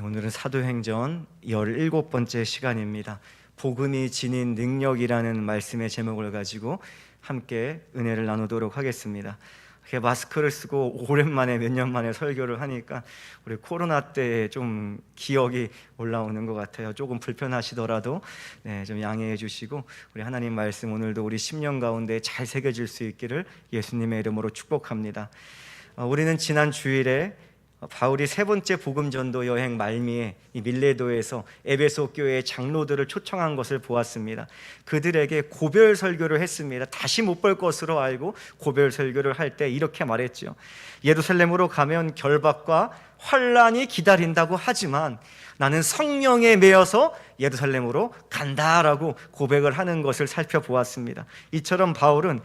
오늘은 사도행전 17번째 시간입니다. 복음이 지닌 능력이라는 말씀의 제목을 가지고 함께 은혜를 나누도록 하겠습니다. 이렇게 마스크를 쓰고 오랜만에 몇 년 만에 설교를 하니까 우리 코로나 때 좀 기억이 올라오는 것 같아요. 조금 불편하시더라도 네, 좀 양해해 주시고 우리 하나님 말씀 오늘도 우리 10년 가운데 잘 새겨질 수 있기를 예수님의 이름으로 축복합니다. 어, 우리는 지난 주일에 바울이 세 번째 복음 전도 여행 말미에 이 밀레도에서 에베소 교회의 장로들을 초청한 것을 보았습니다. 그들에게 고별 설교를 했습니다. 다시 못 볼 것으로 알고 고별 설교를 할 때 이렇게 말했죠. 예루살렘으로 가면 결박과 환란이 기다린다고 하지만 나는 성령에 매여서 예루살렘으로 간다라고 고백을 하는 것을 살펴보았습니다. 이처럼 바울은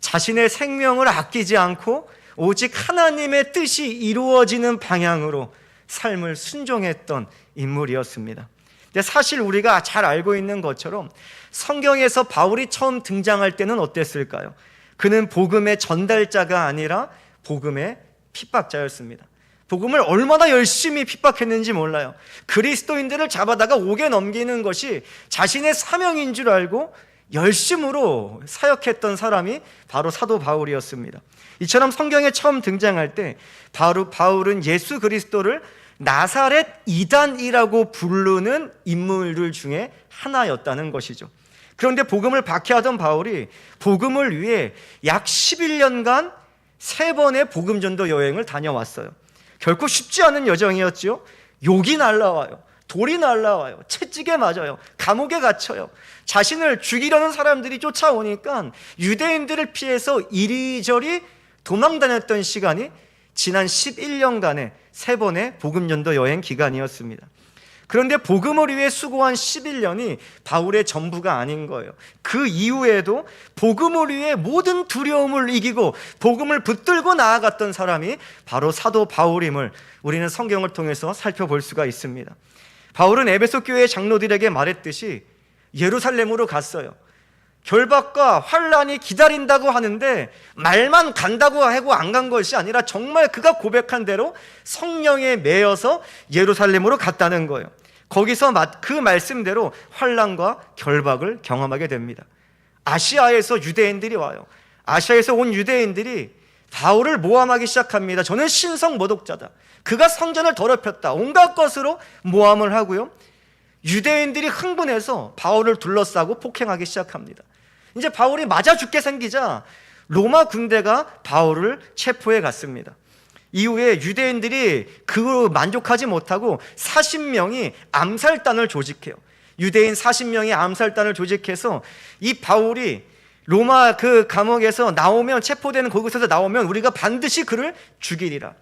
자신의 생명을 아끼지 않고 오직 하나님의 뜻이 이루어지는 방향으로 삶을 순종했던 인물이었습니다. 근데 사실 우리가 잘 알고 있는 것처럼 성경에서 바울이 처음 등장할 때는 어땠을까요? 그는 복음의 전달자가 아니라 복음의 핍박자였습니다. 복음을 얼마나 열심히 핍박했는지 몰라요. 그리스도인들을 잡아다가 옥에 넘기는 것이 자신의 사명인 줄 알고 열심으로 사역했던 사람이 바로 사도 바울이었습니다. 이처럼 성경에 처음 등장할 때 바로 바울은 예수 그리스도를 나사렛 이단이라고 부르는 인물들 중에 하나였다는 것이죠. 그런데 복음을 박해하던 바울이 복음을 위해 약 11년간 세 번의 복음 전도 여행을 다녀왔어요. 결코 쉽지 않은 여정이었죠. 욕이 날라와요. 돌이 날라와요. 채찍에 맞아요. 감옥에 갇혀요. 자신을 죽이려는 사람들이 쫓아오니까 유대인들을 피해서 이리저리 도망 다녔던 시간이 지난 11년간의 세 번의 복음전도 여행 기간이었습니다. 그런데 복음을 위해 수고한 11년이 바울의 전부가 아닌 거예요. 그 이후에도 복음을 위해 모든 두려움을 이기고 복음을 붙들고 나아갔던 사람이 바로 사도 바울임을 우리는 성경을 통해서 살펴볼 수가 있습니다. 바울은 에베소 교회 장로들에게 말했듯이 예루살렘으로 갔어요. 결박과 환란이 기다린다고 하는데 말만 간다고 하고 안 간 것이 아니라 정말 그가 고백한 대로 성령에 매여서 예루살렘으로 갔다는 거예요. 거기서 그 말씀대로 환란과 결박을 경험하게 됩니다. 아시아에서 유대인들이 와요. 아시아에서 온 유대인들이 바울을 모함하기 시작합니다. 저는 신성 모독자다. 그가 성전을 더럽혔다. 온갖 것으로 모함을 하고요. 유대인들이 흥분해서 바울을 둘러싸고 폭행하기 시작합니다. 이제 바울이 맞아 죽게 생기자 로마 군대가 바울을 체포해 갔습니다. 이후에 유대인들이 그로 만족하지 못하고 40명이 암살단을 조직해요. 유대인 40명이 암살단을 조직해서 이 바울이 로마 그 감옥에서 나오면 체포되는 거기서 나오면 우리가 반드시 그를 죽이리라.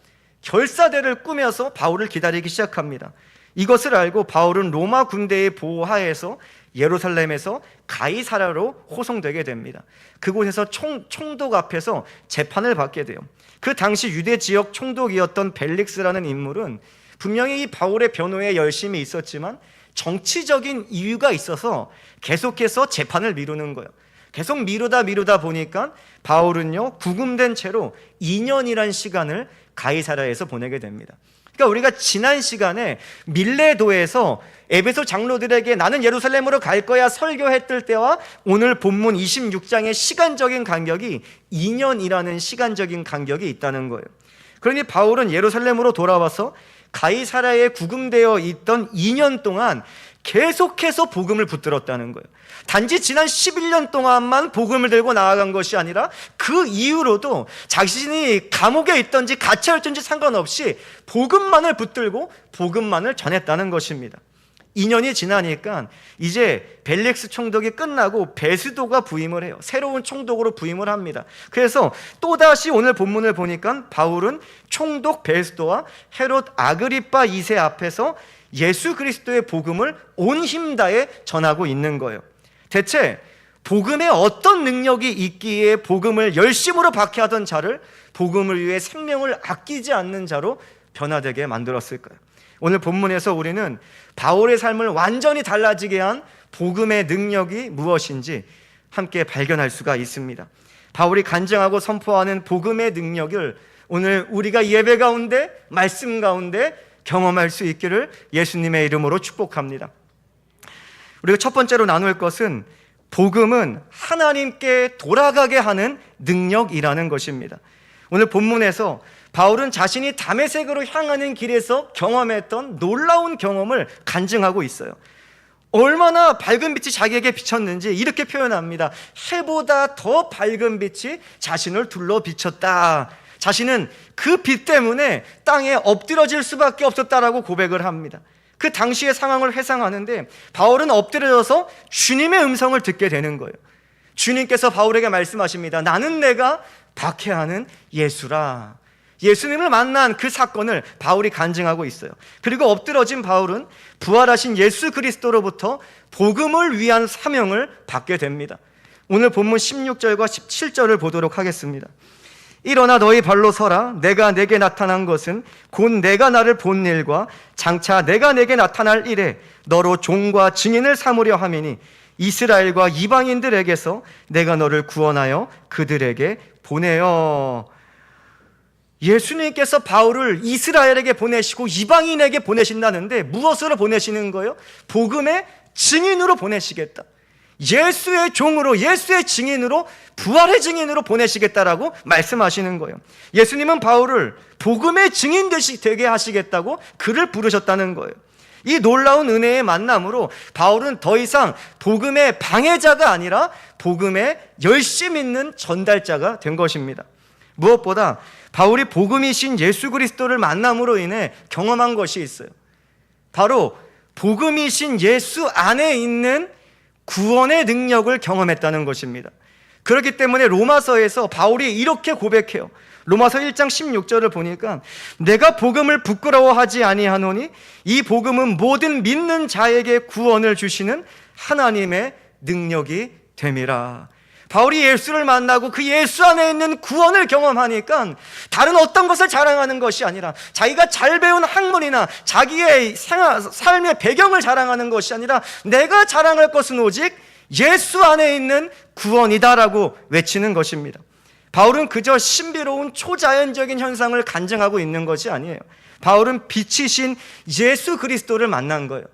결사대를 꾸며서 바울을 기다리기 시작합니다. 이것을 알고 바울은 로마 군대의 보호하에서 예루살렘에서 가이사라로 호송되게 됩니다. 그곳에서 총, 총독 앞에서 재판을 받게 돼요. 그 당시 유대 지역 총독이었던 벨릭스라는 인물은 분명히 이 바울의 변호에 열심히 있었지만 정치적인 이유가 있어서 계속해서 재판을 미루는 거예요. 계속 미루다 미루다 보니까 바울은요 구금된 채로 2년이란 시간을 가이사라에서 보내게 됩니다. 그러니까 우리가 지난 시간에 밀레도에서 에베소 장로들에게 나는 예루살렘으로 갈 거야 설교했을 때와 오늘 본문 26장의 시간적인 간격이 2년이라는 시간적인 간격이 있다는 거예요. 그러니 바울은 예루살렘으로 돌아와서 가이사라에 구금되어 있던 2년 동안 계속해서 복음을 붙들었다는 거예요. 단지 지난 11년 동안만 복음을 들고 나아간 것이 아니라 그 이후로도 자신이 감옥에 있던지 있던지 상관없이 복음만을 붙들고 복음만을 전했다는 것입니다. 2년이 지나니까 이제 벨렉스 총독이 끝나고 베스도가 부임을 해요. 새로운 총독으로 부임을 합니다. 그래서 또다시 오늘 본문을 보니까 바울은 총독 베스도와 헤롯 아그리파 2세 앞에서 예수 그리스도의 복음을 온 힘 다해 전하고 있는 거예요. 대체 복음에 어떤 능력이 있기에 복음을 열심으로 박해하던 자를 복음을 위해 생명을 아끼지 않는 자로 변화되게 만들었을까요? 오늘 본문에서 우리는 바울의 삶을 완전히 달라지게 한 복음의 능력이 무엇인지 함께 발견할 수가 있습니다. 바울이 간증하고 선포하는 복음의 능력을 오늘 우리가 예배 가운데 말씀 가운데 경험할 수 있기를 예수님의 이름으로 축복합니다. 우리가 첫 번째로 나눌 것은 복음은 하나님께 돌아가게 하는 능력이라는 것입니다. 오늘 본문에서 바울은 자신이 담에색으로 향하는 길에서 경험했던 놀라운 경험을 간증하고 있어요. 얼마나 밝은 빛이 자기에게 비쳤는지 이렇게 표현합니다. 해보다 더 밝은 빛이 자신을 둘러 비쳤다. 자신은 그 빛 때문에 땅에 엎드러질 수밖에 없었다라고 고백을 합니다. 그 당시의 상황을 회상하는데 바울은 엎드려져서 주님의 음성을 듣게 되는 거예요. 주님께서 바울에게 말씀하십니다. 나는 내가 박해하는 예수라. 예수님을 만난 그 사건을 바울이 간증하고 있어요. 그리고 엎드러진 바울은 부활하신 예수 그리스도로부터 복음을 위한 사명을 받게 됩니다. 오늘 본문 16절과 17절을 보도록 하겠습니다. 일어나 너희 발로 서라. 내가 내게 나타난 것은 곧 내가 나를 본 일과 장차 내가 내게 나타날 일에 너로 종과 증인을 삼으려 함이니 이스라엘과 이방인들에게서 내가 너를 구원하여 그들에게 보내어. 예수님께서 바울을 이스라엘에게 보내시고 이방인에게 보내신다는데 무엇으로 보내시는 거예요? 복음의 증인으로 보내시겠다. 예수의 종으로 예수의 증인으로 부활의 증인으로 보내시겠다라고 말씀하시는 거예요. 예수님은 바울을 복음의 증인 되게 하시겠다고 그를 부르셨다는 거예요. 이 놀라운 은혜의 만남으로 바울은 더 이상 복음의 방해자가 아니라 복음의 열심 있는 전달자가 된 것입니다. 무엇보다 바울이 복음이신 예수 그리스도를 만남으로 인해 경험한 것이 있어요. 바로 복음이신 예수 안에 있는 구원의 능력을 경험했다는 것입니다. 그렇기 때문에 로마서에서 바울이 이렇게 고백해요. 로마서 1장 16절을 보니까 내가 복음을 부끄러워하지 아니하노니 이 복음은 모든 믿는 자에게 구원을 주시는 하나님의 능력이 됨이라. 바울이 예수를 만나고 그 예수 안에 있는 구원을 경험하니까 다른 어떤 것을 자랑하는 것이 아니라 자기가 잘 배운 학문이나 자기의 삶의 배경을 자랑하는 것이 아니라 내가 자랑할 것은 오직 예수 안에 있는 구원이다라고 외치는 것입니다. 바울은 그저 신비로운 초자연적인 현상을 간증하고 있는 것이 아니에요. 바울은 빛이신 예수 그리스도를 만난 거예요.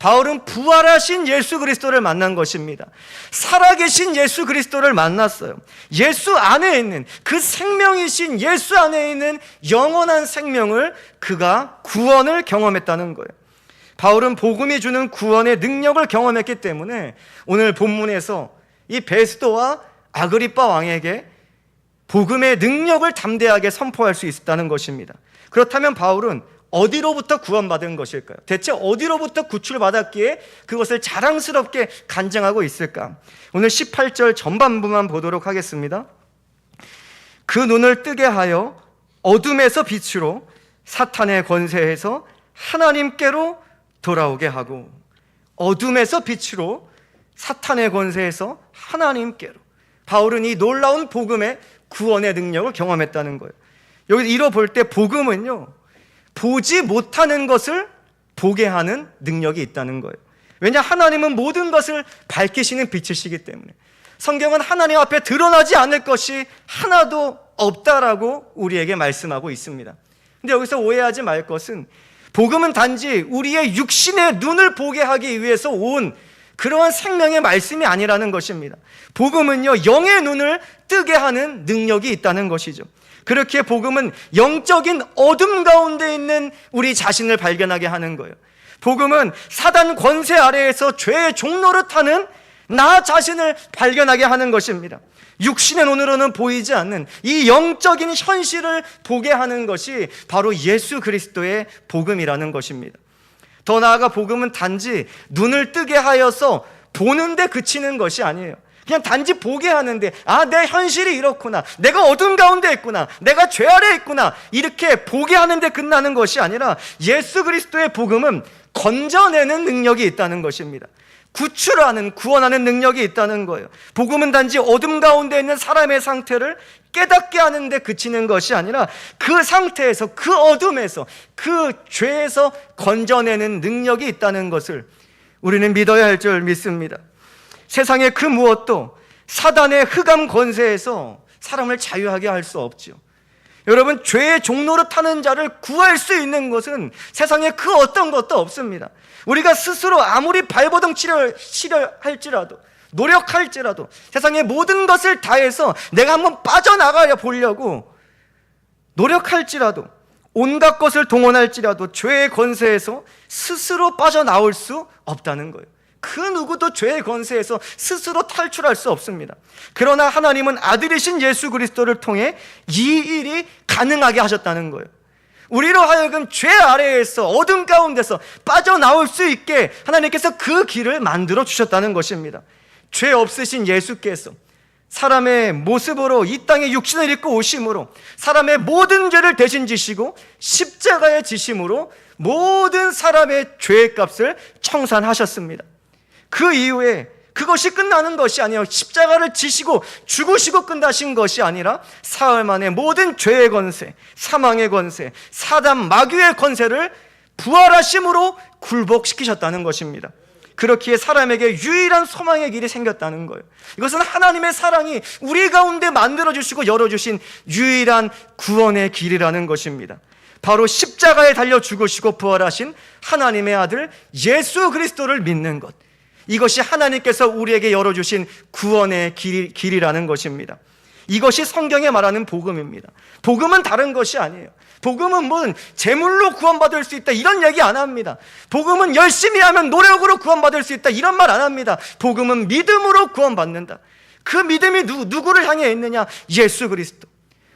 바울은 부활하신 예수 그리스도를 만난 것입니다. 살아계신 예수 그리스도를 만났어요. 예수 안에 있는 그 생명이신 예수 안에 있는 영원한 생명을 그가 구원을 경험했다는 거예요. 바울은 복음이 주는 구원의 능력을 경험했기 때문에 오늘 본문에서 이 베스도와 아그리빠 왕에게 복음의 능력을 담대하게 선포할 수 있었다는 것입니다. 그렇다면 바울은 어디로부터 구원받은 것일까요? 대체 어디로부터 구출받았기에 그것을 자랑스럽게 간증하고 있을까? 오늘 18절 전반부만 보도록 하겠습니다. 그 눈을 뜨게 하여 어둠에서 빛으로 사탄의 권세에서 하나님께로 돌아오게 하고 어둠에서 빛으로 사탄의 권세에서 하나님께로 바울은 이 놀라운 복음의 구원의 능력을 경험했다는 거예요. 여기 이로 볼 때 복음은요. 보지 못하는 것을 보게 하는 능력이 있다는 거예요. 왜냐 하나님은 모든 것을 밝히시는 빛이시기 때문에 성경은 하나님 앞에 드러나지 않을 것이 하나도 없다라고 우리에게 말씀하고 있습니다. 근데 여기서 오해하지 말 것은 복음은 단지 우리의 육신의 눈을 보게 하기 위해서 온 그러한 생명의 말씀이 아니라는 것입니다. 복음은요, 영의 눈을 뜨게 하는 능력이 있다는 것이죠. 그렇게 복음은 영적인 어둠 가운데 있는 우리 자신을 발견하게 하는 거예요. 복음은 사단 권세 아래에서 죄의 종로를 타는 나 자신을 발견하게 하는 것입니다. 육신의 눈으로는 보이지 않는 이 영적인 현실을 보게 하는 것이 바로 예수 그리스도의 복음이라는 것입니다. 더 나아가 복음은 단지 눈을 뜨게 하여서 보는데 그치는 것이 아니에요. 그냥 단지 보게 하는데 아 내 현실이 이렇구나. 내가 어둠 가운데 있구나. 내가 죄 아래 있구나. 이렇게 보게 하는데 끝나는 것이 아니라 예수 그리스도의 복음은 건져내는 능력이 있다는 것입니다. 구출하는 구원하는 능력이 있다는 거예요. 복음은 단지 어둠 가운데 있는 사람의 상태를 깨닫게 하는데 그치는 것이 아니라 그 상태에서 그 어둠에서 그 죄에서 건져내는 능력이 있다는 것을 우리는 믿어야 할 줄 믿습니다 세상의 그 무엇도 사단의 흑암 권세에서 사람을 자유하게 할 수 없죠. 여러분 죄의 종로로 타는 자를 구할 수 있는 것은 세상에 그 어떤 것도 없습니다. 우리가 스스로 아무리 발버둥 치려, 치려 할지라도 노력할지라도 세상의 모든 것을 다해서 내가 한번 빠져나가려 보려고 노력할지라도 온갖 것을 동원할지라도 죄의 권세에서 스스로 빠져나올 수 없다는 거예요. 그 누구도 죄의 권세에서 스스로 탈출할 수 없습니다. 그러나 하나님은 아들이신 예수 그리스도를 통해 이 일이 가능하게 하셨다는 거예요. 우리로 하여금 죄 아래에서 어둠 가운데서 빠져나올 수 있게 하나님께서 그 길을 만들어 주셨다는 것입니다. 죄 없으신 예수께서 사람의 모습으로 이 땅에 육신을 입고 오심으로 사람의 모든 죄를 대신 지시고 십자가의 지심으로 모든 사람의 죄의 값을 청산하셨습니다. 그 이후에 그것이 끝나는 것이 아니에요. 십자가를 지시고 죽으시고 끝나신 것이 아니라 사흘 만에 모든 죄의 권세, 사망의 권세, 사단 마귀의 권세를 부활하심으로 굴복시키셨다는 것입니다. 그렇기에 사람에게 유일한 소망의 길이 생겼다는 거예요. 이것은 하나님의 사랑이 우리 가운데 만들어주시고 열어주신 유일한 구원의 길이라는 것입니다. 바로 십자가에 달려 죽으시고 부활하신 하나님의 아들 예수 그리스도를 믿는 것. 이것이 하나님께서 우리에게 열어주신 구원의 길, 길이라는 것입니다. 이것이 성경에 말하는 복음입니다. 복음은 다른 것이 아니에요. 복음은 뭔 재물로 구원받을 수 있다 이런 얘기 안 합니다. 복음은 열심히 하면 노력으로 구원받을 수 있다 이런 말 안 합니다. 복음은 믿음으로 구원받는다. 그 믿음이 누, 누구를 향해 있느냐? 예수 그리스도.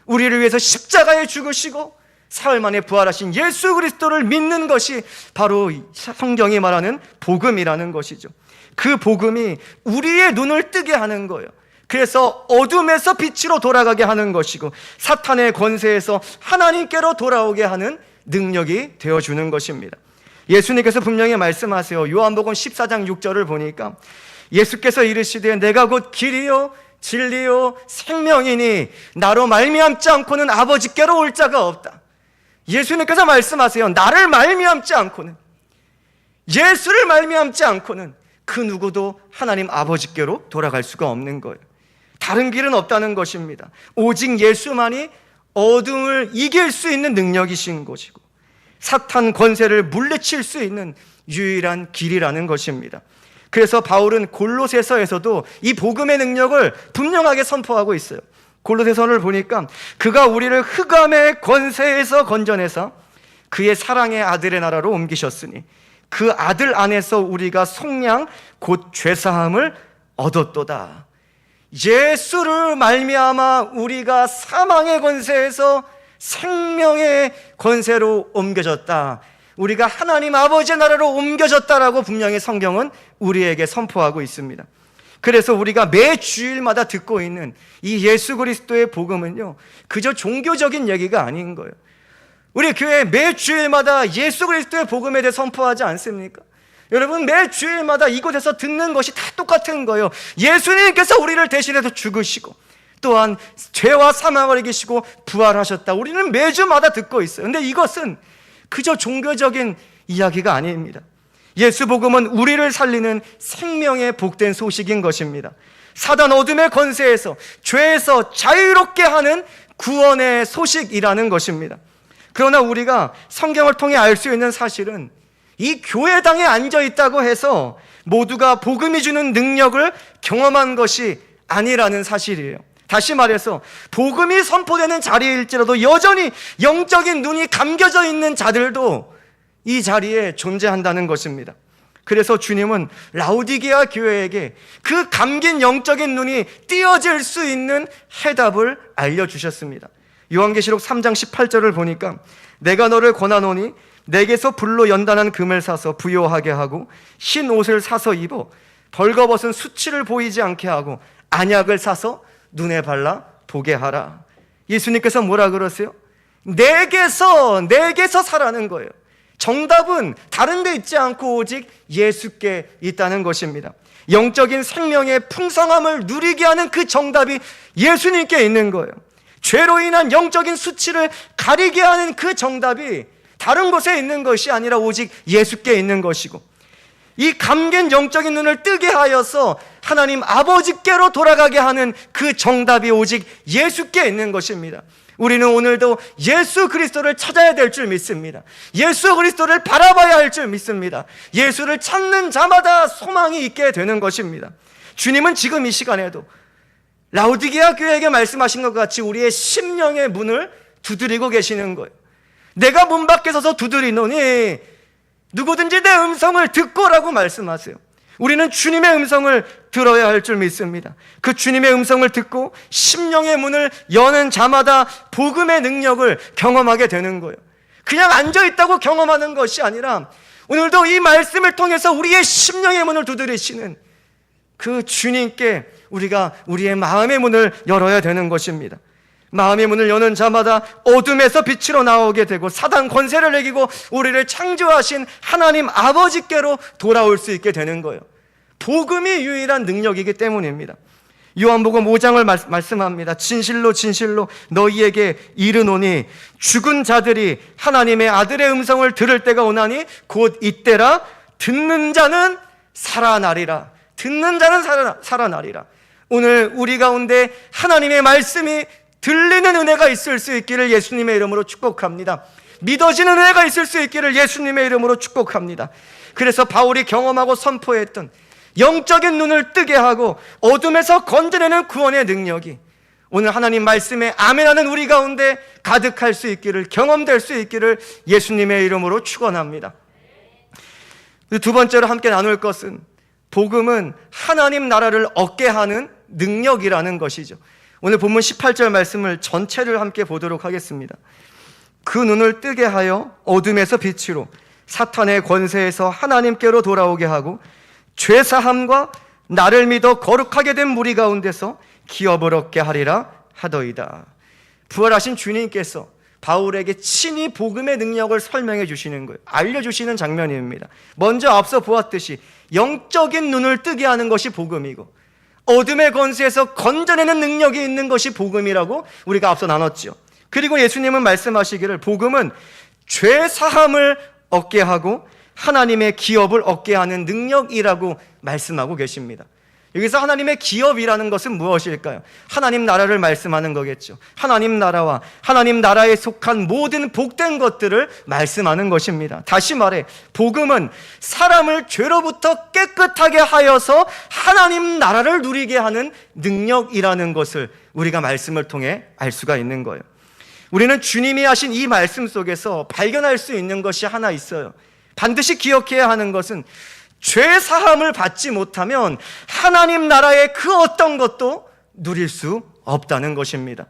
우리를 위해서 십자가에 죽으시고 사흘 만에 부활하신 예수 그리스도를 믿는 것이 바로 성경이 말하는 복음이라는 것이죠. 그 복음이 우리의 눈을 뜨게 하는 거예요. 그래서 어둠에서 빛으로 돌아가게 하는 것이고 사탄의 권세에서 하나님께로 돌아오게 하는 능력이 되어 주는 것입니다. 예수님께서 분명히 말씀하세요. 요한복음 14장 6절을 보니까 예수께서 이르시되 내가 곧 길이요 진리요 생명이니 나로 말미암지 않고는 아버지께로 올 자가 없다. 예수님께서 말씀하세요. 나를 말미암지 않고는 예수를 말미암지 않고는 그 누구도 하나님 아버지께로 돌아갈 수가 없는 거예요. 다른 길은 없다는 것입니다. 오직 예수만이 어둠을 이길 수 있는 능력이신 것이고 사탄 권세를 물리칠 수 있는 유일한 길이라는 것입니다. 그래서 바울은 골로새서에서도 이 복음의 능력을 분명하게 선포하고 있어요. 골로새서를 보니까 그가 우리를 흑암의 권세에서 건져내서 그의 사랑의 아들의 나라로 옮기셨으니 그 아들 안에서 우리가 속량 곧 죄사함을 얻었도다. 예수를 말미암아 우리가 사망의 권세에서 생명의 권세로 옮겨졌다. 우리가 하나님 아버지 나라로 옮겨졌다라고 분명히 성경은 우리에게 선포하고 있습니다. 그래서 우리가 매 주일마다 듣고 있는 이 예수 그리스도의 복음은요, 그저 종교적인 얘기가 아닌 거예요. 우리 교회 매 주일마다 예수 그리스도의 복음에 대해 선포하지 않습니까? 여러분 매 주일마다 이곳에서 듣는 것이 다 똑같은 거예요. 예수님께서 우리를 대신해서 죽으시고 또한 죄와 사망을 이기시고 부활하셨다. 우리는 매주마다 듣고 있어요. 근데 이것은 그저 종교적인 이야기가 아닙니다. 예수 복음은 우리를 살리는 생명의 복된 소식인 것입니다. 사단 어둠의 권세에서 죄에서 자유롭게 하는 구원의 소식이라는 것입니다. 그러나 우리가 성경을 통해 알 수 있는 사실은 이 교회당에 앉아 있다고 해서 모두가 복음이 주는 능력을 경험한 것이 아니라는 사실이에요. 다시 말해서 복음이 선포되는 자리일지라도 여전히 영적인 눈이 감겨져 있는 자들도 이 자리에 존재한다는 것입니다. 그래서 주님은 라우디게아 교회에게 그 감긴 영적인 눈이 띄어질 수 있는 해답을 알려주셨습니다. 요한계시록 3장 18절을 보니까 내가 너를 권하노니 내게서 불로 연단한 금을 사서 부요하게 하고 흰 옷을 사서 입어 벌거벗은 수치를 보이지 않게 하고 안약을 사서 눈에 발라 보게 하라. 예수님께서 뭐라 그러세요? 내게서 내게서 사라는 거예요. 정답은 다른 데 있지 않고 오직 예수께 있다는 것입니다. 영적인 생명의 풍성함을 누리게 하는 그 정답이 예수님께 있는 거예요. 죄로 인한 영적인 수치를 가리게 하는 그 정답이 다른 곳에 있는 것이 아니라 오직 예수께 있는 것이고 이 감긴 영적인 눈을 뜨게 하여서 하나님 아버지께로 돌아가게 하는 그 정답이 오직 예수께 있는 것입니다. 우리는 오늘도 예수 그리스도를 찾아야 될 줄 믿습니다. 예수 그리스도를 바라봐야 할 줄 믿습니다. 예수를 찾는 자마다 소망이 있게 되는 것입니다. 주님은 지금 이 시간에도 라우디게아 교회에게 말씀하신 것 같이 우리의 심령의 문을 두드리고 계시는 거예요. 내가 문 밖에 서서 두드리노니 누구든지 내 음성을 듣고라고 말씀하세요. 우리는 주님의 음성을 들어야 할 줄 믿습니다. 그 주님의 음성을 듣고 심령의 문을 여는 자마다 복음의 능력을 경험하게 되는 거예요. 그냥 앉아 있다고 경험하는 것이 아니라 오늘도 이 말씀을 통해서 우리의 심령의 문을 두드리시는 그 주님께 우리가 우리의 마음의 문을 열어야 되는 것입니다. 마음의 문을 여는 자마다 어둠에서 빛으로 나오게 되고 사단 권세를 이기고 우리를 창조하신 하나님 아버지께로 돌아올 수 있게 되는 거예요. 복음이 유일한 능력이기 때문입니다. 요한복음 5장을 말, 말씀합니다. 진실로 진실로 너희에게 이르노니 죽은 자들이 하나님의 아들의 음성을 들을 때가 오나니 곧 이때라 듣는 자는 살아나리라. 듣는 자는 살아, 살아나리라. 오늘 우리 가운데 하나님의 말씀이 들리는 은혜가 있을 수 있기를 예수님의 이름으로 축복합니다. 믿어지는 은혜가 있을 수 있기를 예수님의 이름으로 축복합니다. 그래서 바울이 경험하고 선포했던 영적인 눈을 뜨게 하고 어둠에서 건져내는 구원의 능력이 오늘 하나님 말씀에 아멘하는 우리 가운데 가득할 수 있기를 경험될 수 있기를 예수님의 이름으로 축원합니다. 두 번째로 함께 나눌 것은 복음은 하나님 나라를 얻게 하는 능력이라는 것이죠. 오늘 본문 18절 말씀을 전체를 함께 보도록 하겠습니다. 그 눈을 뜨게 하여 어둠에서 빛으로 사탄의 권세에서 하나님께로 돌아오게 하고 죄 사함과 나를 믿어 거룩하게 된 무리 가운데서 기업을 얻게 하리라 하더이다. 부활하신 주님께서 바울에게 친히 복음의 능력을 설명해 주시는 거예요. 알려주시는 장면입니다. 먼저 앞서 보았듯이 영적인 눈을 뜨게 하는 것이 복음이고 어둠의 권세에서 건져내는 능력이 있는 것이 복음이라고 우리가 앞서 나눴죠. 그리고 예수님은 말씀하시기를 복음은 죄 사함을 얻게 하고 하나님의 기업을 얻게 하는 능력이라고 말씀하고 계십니다. 여기서 하나님의 기업이라는 것은 무엇일까요? 하나님 나라를 말씀하는 거겠죠. 하나님 나라와 하나님 나라에 속한 모든 복된 것들을 말씀하는 것입니다. 다시 말해, 복음은 사람을 죄로부터 깨끗하게 하여서 하나님 나라를 누리게 하는 능력이라는 것을 우리가 말씀을 통해 알 수가 있는 거예요. 우리는 주님이 하신 이 말씀 속에서 발견할 수 있는 것이 하나 있어요. 반드시 기억해야 하는 것은 죄 사함을 받지 못하면 하나님 나라의 그 어떤 것도 누릴 수 없다는 것입니다.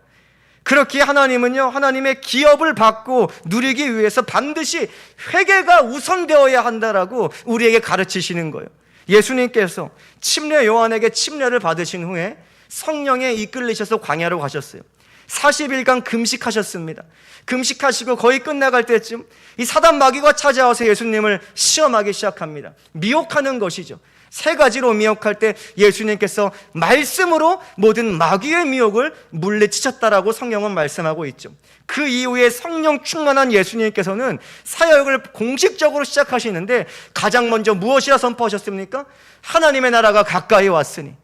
그렇게 하나님은요, 하나님의 기업을 받고 누리기 위해서 반드시 회개가 우선되어야 한다라고 우리에게 가르치시는 거예요. 예수님께서 침례 요한에게 침례를 받으신 후에 성령에 이끌리셔서 광야로 가셨어요. 40일간 금식하셨습니다. 금식하시고 거의 끝나갈 때쯤 이 사단 마귀가 찾아와서 예수님을 시험하기 시작합니다. 미혹하는 것이죠. 세 가지로 미혹할 때 예수님께서 말씀으로 모든 마귀의 미혹을 물리치셨다라고 성경은 말씀하고 있죠. 그 이후에 성령 충만한 예수님께서는 사역을 공식적으로 시작하시는데 가장 먼저 무엇이라 선포하셨습니까? 하나님의 나라가 가까이 왔으니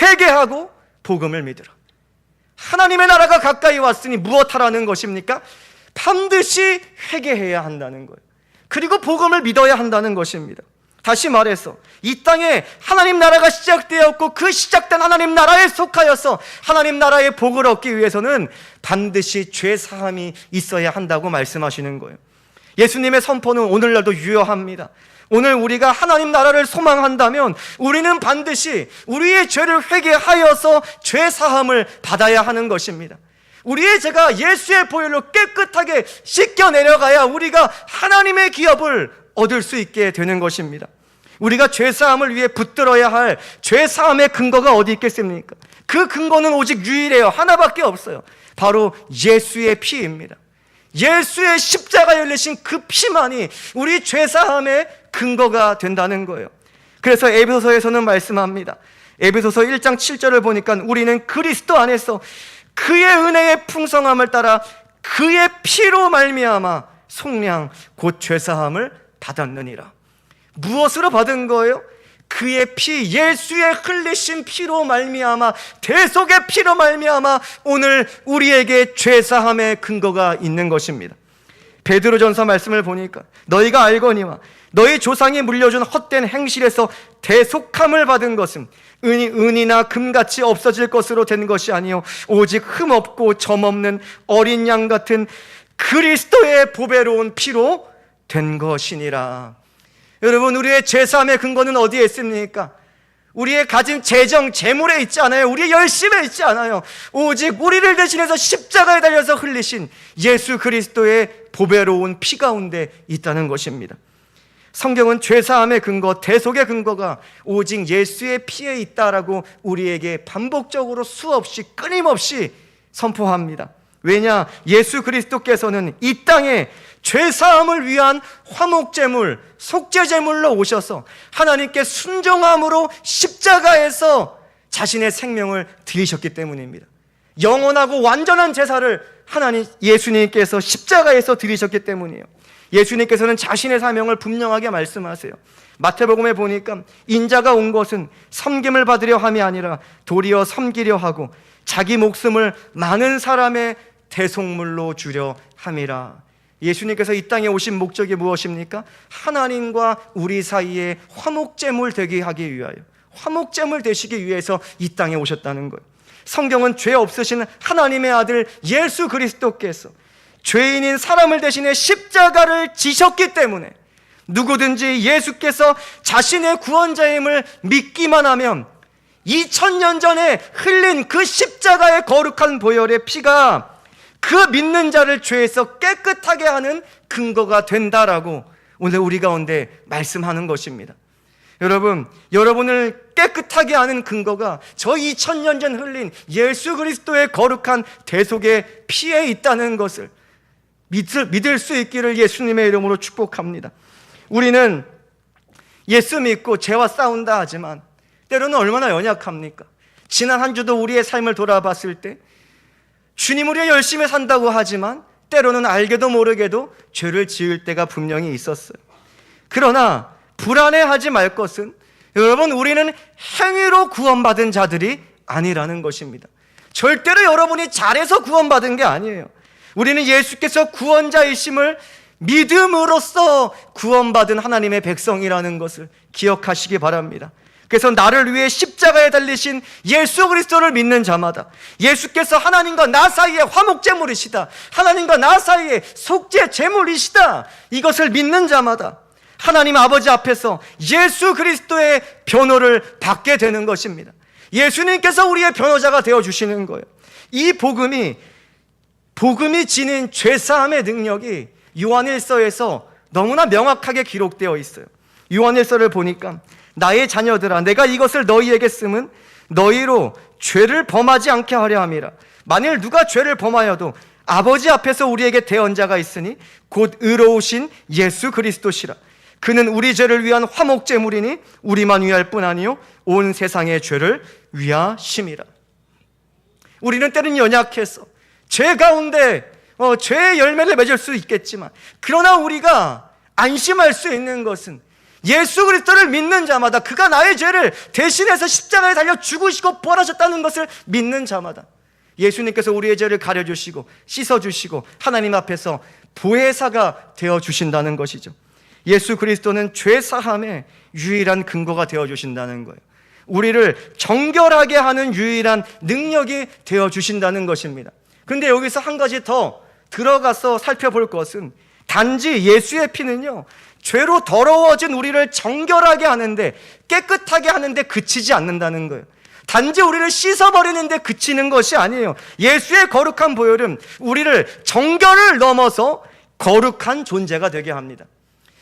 회개하고 복음을 믿으라. 하나님의 나라가 가까이 왔으니 무엇하라는 것입니까? 반드시 회개해야 한다는 거예요. 그리고 복음을 믿어야 한다는 것입니다. 다시 말해서 이 땅에 하나님 나라가 시작되었고 그 시작된 하나님 나라에 속하여서 하나님 나라의 복을 얻기 위해서는 반드시 죄 사함이 있어야 한다고 말씀하시는 거예요. 예수님의 선포는 오늘날도 유효합니다. 오늘 우리가 하나님 나라를 소망한다면 우리는 반드시 우리의 죄를 회개하여서 죄 사함을 받아야 하는 것입니다. 우리의 죄가 예수의 보혈로 깨끗하게 씻겨 내려가야 우리가 하나님의 기업을 얻을 수 있게 되는 것입니다. 우리가 죄 사함을 위해 붙들어야 할 죄 사함의 근거가 어디 있겠습니까? 그 근거는 오직 유일해요. 하나밖에 없어요. 바로 예수의 피입니다. 예수의 십자가 열리신 그 피만이 우리 죄사함의 근거가 된다는 거예요. 그래서 에베소서에서는 말씀합니다. 에베소서 1장 7절을 보니까 우리는 그리스도 안에서 그의 은혜의 풍성함을 따라 그의 피로 말미암아 속량 곧 죄사함을 받았느니라. 무엇으로 받은 거예요? 그의 피 예수의 흘리신 피로 말미암아 대속의 피로 말미암아 오늘 우리에게 죄 사함의 근거가 있는 것입니다. 베드로전서 말씀을 보니까 너희가 알거니와 너희 조상이 물려준 헛된 행실에서 대속함을 받은 것은 은이 은이나 금같이 없어질 것으로 된 것이 아니요 오직 흠 없고 점 없는 어린 양 같은 그리스도의 보배로운 피로 된 것이니라. 여러분 우리의 죄사함의 근거는 어디에 있습니까? 우리의 가진 재정, 재물에 있지 않아요. 우리의 열심에 있지 않아요. 오직 우리를 대신해서 십자가에 달려서 흘리신 예수 그리스도의 보배로운 피 가운데 있다는 것입니다. 성경은 죄사함의 근거, 대속의 근거가 오직 예수의 피에 있다라고 우리에게 반복적으로 수없이 끊임없이 선포합니다. 왜냐? 예수 그리스도께서는 이 땅에 죄사함을 위한 화목제물, 속죄제물로 오셔서 하나님께 순종함으로 십자가에서 자신의 생명을 드리셨기 때문입니다. 영원하고 완전한 제사를 하나님 예수님께서 십자가에서 드리셨기 때문이에요. 예수님께서는 자신의 사명을 분명하게 말씀하세요. 마태복음에 보니까 인자가 온 것은 섬김을 받으려 함이 아니라 도리어 섬기려 하고 자기 목숨을 많은 사람의 대속물로 주려 함이라. 예수님께서 이 땅에 오신 목적이 무엇입니까? 하나님과 우리 사이에 화목제물 되게 하기 위하여 화목제물 되시기 위해서 이 땅에 오셨다는 거예요. 성경은 죄 없으신 하나님의 아들 예수 그리스도께서 죄인인 사람을 대신해 십자가를 지셨기 때문에 누구든지 예수께서 자신의 구원자임을 믿기만 하면 2000년 전에 흘린 그 십자가의 거룩한 보혈의 피가 그 믿는 자를 죄에서 깨끗하게 하는 근거가 된다라고 오늘 우리 가운데 말씀하는 것입니다. 여러분, 여러분을 깨끗하게 하는 근거가 저 2000년 전 흘린 예수 그리스도의 거룩한 대속의 피에 있다는 것을 믿을, 수 있기를 예수님의 이름으로 축복합니다. 우리는 예수 믿고 죄와 싸운다 하지만 때로는 얼마나 연약합니까? 지난 한 주도 우리의 삶을 돌아봤을 때 주님 우리가 열심히 산다고 하지만 때로는 알게도 모르게도 죄를 지을 때가 분명히 있었어요. 그러나 불안해하지 말 것은 여러분 우리는 행위로 구원받은 자들이 아니라는 것입니다. 절대로 여러분이 잘해서 구원받은 게 아니에요. 우리는 예수께서 구원자이심을 믿음으로써 구원받은 하나님의 백성이라는 것을 기억하시기 바랍니다. 그래서 나를 위해 십자가에 달리신 예수 그리스도를 믿는 자마다 예수께서 하나님과 나 사이에 화목제물이시다. 하나님과 나 사이에 속죄 제물이시다. 이것을 믿는 자마다 하나님 아버지 앞에서 예수 그리스도의 변호를 받게 되는 것입니다. 예수님께서 우리의 변호자가 되어 주시는 거예요. 이 복음이 복음이 지닌 죄 사함의 능력이 요한일서에서 너무나 명확하게 기록되어 있어요. 요한일서를 보니까 나의 자녀들아 내가 이것을 너희에게 쓰면 너희로 죄를 범하지 않게 하려 함이라. 만일 누가 죄를 범하여도 아버지 앞에서 우리에게 대언자가 있으니 곧 의로우신 예수 그리스도시라. 그는 우리 죄를 위한 화목제물이니 우리만 위할 뿐 아니요 온 세상의 죄를 위하심이라. 우리는 때는 연약해서 죄 가운데 어, 죄의 열매를 맺을 수 있겠지만 그러나 우리가 안심할 수 있는 것은 예수 그리스도를 믿는 자마다 그가 나의 죄를 대신해서 십자가에 달려 죽으시고 부활하셨다는 것을 믿는 자마다 예수님께서 우리의 죄를 가려 주시고 씻어 주시고 하나님 앞에서 보혜사가 되어 주신다는 것이죠. 예수 그리스도는 죄 사함의 유일한 근거가 되어 주신다는 거예요. 우리를 정결하게 하는 유일한 능력이 되어 주신다는 것입니다. 근데 여기서 한 가지 더 들어가서 살펴볼 것은 단지 예수의 피는요, 죄로 더러워진 우리를 정결하게 하는데, 깨끗하게 하는데 그치지 않는다는 거예요. 단지 우리를 씻어버리는데 그치는 것이 아니에요. 예수의 거룩한 보혈은 우리를 정결을 넘어서 거룩한 존재가 되게 합니다.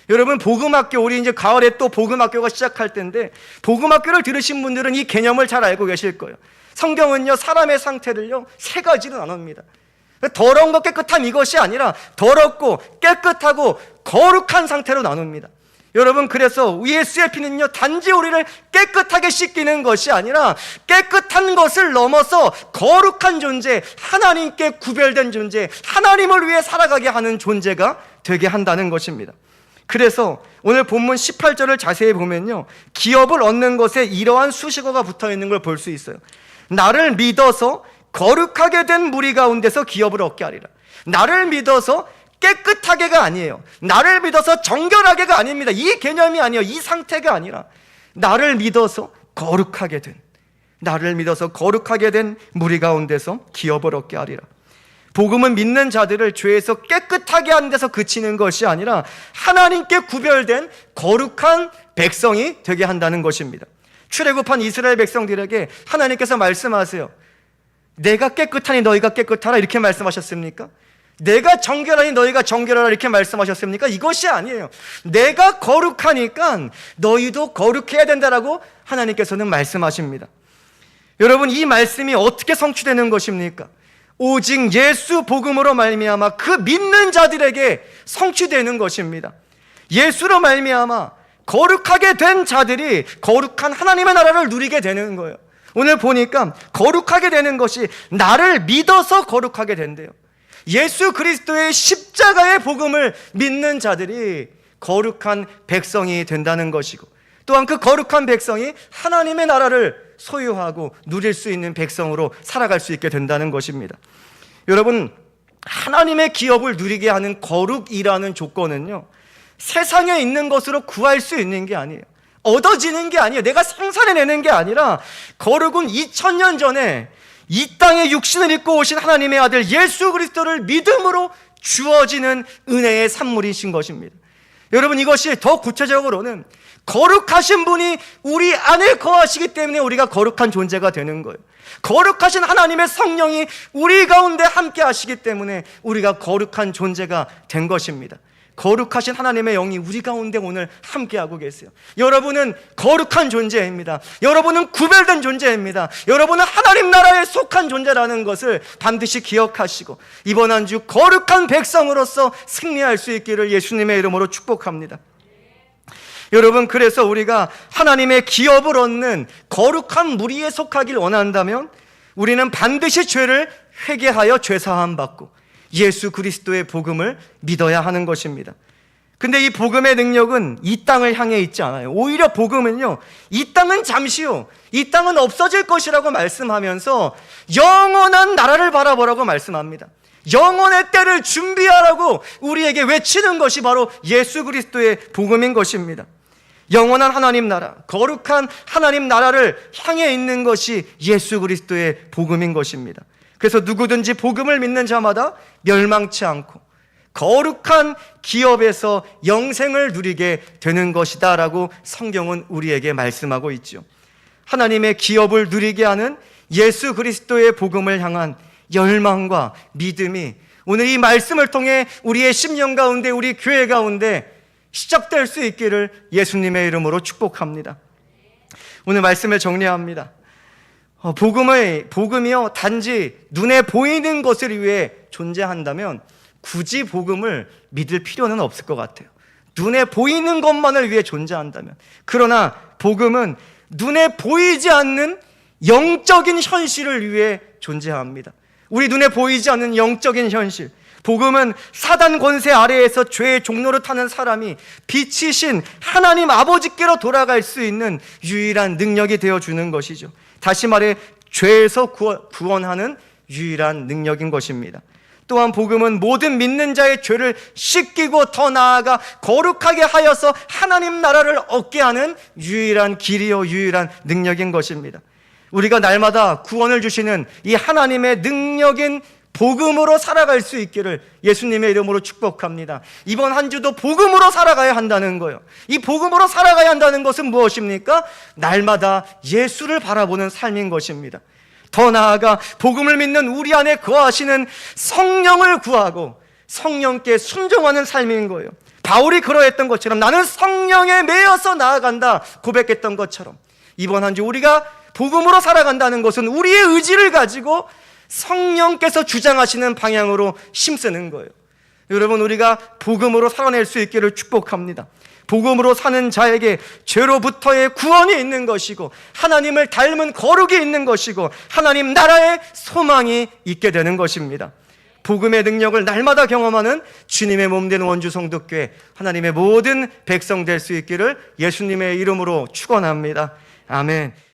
여러분 복음학교 우리 이제 가을에 또 복음학교가 시작할 텐데 복음학교를 들으신 분들은 이 개념을 잘 알고 계실 거예요. 성경은요 사람의 상태를요 세 가지로 나눕니다. 더러운 것 깨끗함 이것이 아니라 더럽고 깨끗하고 거룩한 상태로 나눕니다. 여러분 그래서 예수의 피는요 단지 우리를 깨끗하게 씻기는 것이 아니라 깨끗한 것을 넘어서 거룩한 존재, 하나님께 구별된 존재, 하나님을 위해 살아가게 하는 존재가 되게 한다는 것입니다. 그래서 오늘 본문 18절을 자세히 보면요. 기업을 얻는 것에 이러한 수식어가 붙어 있는 걸 볼 수 있어요. 나를 믿어서 거룩하게 된 무리 가운데서 기업을 얻게 하리라. 나를 믿어서 깨끗하게가 아니에요. 나를 믿어서 정결하게가 아닙니다. 이 개념이 아니에요. 이 상태가 아니라 나를 믿어서 거룩하게 된 나를 믿어서 거룩하게 된 무리 가운데서 기업을 얻게 하리라. 복음은 믿는 자들을 죄에서 깨끗하게 하는 데서 그치는 것이 아니라 하나님께 구별된 거룩한 백성이 되게 한다는 것입니다. 출애굽한 이스라엘 백성들에게 하나님께서 말씀하세요. 내가 깨끗하니 너희가 깨끗하라 이렇게 말씀하셨습니까? 내가 정결하니 너희가 정결하라 이렇게 말씀하셨습니까? 이것이 아니에요. 내가 거룩하니까 너희도 거룩해야 된다라고 하나님께서는 말씀하십니다. 여러분 이 말씀이 어떻게 성취되는 것입니까? 오직 예수 복음으로 말미암아 그 믿는 자들에게 성취되는 것입니다. 예수로 말미암아 거룩하게 된 자들이 거룩한 하나님의 나라를 누리게 되는 거예요. 오늘 보니까 거룩하게 되는 것이 나를 믿어서 거룩하게 된대요. 예수 그리스도의 십자가의 복음을 믿는 자들이 거룩한 백성이 된다는 것이고 또한 그 거룩한 백성이 하나님의 나라를 소유하고 누릴 수 있는 백성으로 살아갈 수 있게 된다는 것입니다. 여러분, 하나님의 기업을 누리게 하는 거룩이라는 조건은요, 세상에 있는 것으로 구할 수 있는 게 아니에요. 얻어지는 게 아니에요. 내가 생산해내는 게 아니라, 거룩은 2000년 전에 이 땅에 육신을 입고 오신 하나님의 아들 예수 그리스도를 믿음으로 주어지는 은혜의 산물이신 것입니다. 여러분 이것이 더 구체적으로는 거룩하신 분이 우리 안에 거하시기 때문에 우리가 거룩한 존재가 되는 거예요. 거룩하신 하나님의 성령이 우리 가운데 함께 하시기 때문에 우리가 거룩한 존재가 된 것입니다. 거룩하신 하나님의 영이 우리 가운데 오늘 함께하고 계세요. 여러분은 거룩한 존재입니다. 여러분은 구별된 존재입니다. 여러분은 하나님 나라에 속한 존재라는 것을 반드시 기억하시고 이번 한 주 거룩한 백성으로서 승리할 수 있기를 예수님의 이름으로 축복합니다. 여러분, 그래서 우리가 하나님의 기업을 얻는 거룩한 무리에 속하길 원한다면 우리는 반드시 죄를 회개하여 죄사함 받고 예수 그리스도의 복음을 믿어야 하는 것입니다. 근데 이 복음의 능력은 이 땅을 향해 있지 않아요. 오히려 복음은요, 이 땅은 잠시요, 이 땅은 없어질 것이라고 말씀하면서 영원한 나라를 바라보라고 말씀합니다. 영원의 때를 준비하라고 우리에게 외치는 것이 바로 예수 그리스도의 복음인 것입니다. 영원한 하나님 나라, 거룩한 하나님 나라를 향해 있는 것이 예수 그리스도의 복음인 것입니다. 그래서 누구든지 복음을 믿는 자마다 멸망치 않고 거룩한 기업에서 영생을 누리게 되는 것이다 라고 성경은 우리에게 말씀하고 있죠. 하나님의 기업을 누리게 하는 예수 그리스도의 복음을 향한 열망과 믿음이 오늘 이 말씀을 통해 우리의 심령 가운데 우리 교회 가운데 시작될 수 있기를 예수님의 이름으로 축복합니다. 오늘 말씀을 정리합니다. 어, 복음의 복음이요 단지 눈에 보이는 것을 위해 존재한다면 굳이 복음을 믿을 필요는 없을 것 같아요. 눈에 보이는 것만을 위해 존재한다면 그러나 복음은 눈에 보이지 않는 영적인 현실을 위해 존재합니다. 우리 눈에 보이지 않는 영적인 현실. 복음은 사단 권세 아래에서 죄의 종로를 타는 사람이 빛이신 하나님 아버지께로 돌아갈 수 있는 유일한 능력이 되어 주는 것이죠. 다시 말해 죄에서 구원하는 유일한 능력인 것입니다. 또한 복음은 모든 믿는 자의 죄를 씻기고 더 나아가 거룩하게 하여서 하나님 나라를 얻게 하는 유일한 길이요 유일한 능력인 것입니다. 우리가 날마다 구원을 주시는 이 하나님의 능력인 복음으로 살아갈 수 있기를 예수님의 이름으로 축복합니다. 이번 한 주도 복음으로 살아가야 한다는 거예요. 이 복음으로 살아가야 한다는 것은 무엇입니까? 날마다 예수를 바라보는 삶인 것입니다. 더 나아가 복음을 믿는 우리 안에 거하시는 성령을 구하고 성령께 순종하는 삶인 거예요. 바울이 그러했던 것처럼 나는 성령에 매여서 나아간다 고백했던 것처럼 이번 한 주 우리가 복음으로 살아간다는 것은 우리의 의지를 가지고 성령께서 주장하시는 방향으로 힘쓰는 거예요. 여러분, 우리가 복음으로 살아낼 수 있기를 축복합니다. 복음으로 사는 자에게 죄로부터의 구원이 있는 것이고, 하나님을 닮은 거룩이 있는 것이고, 하나님 나라의 소망이 있게 되는 것입니다. 복음의 능력을 날마다 경험하는 주님의 몸된 원주 성덕교회 하나님의 모든 백성 될 수 있기를 예수님의 이름으로 축원합니다. 아멘.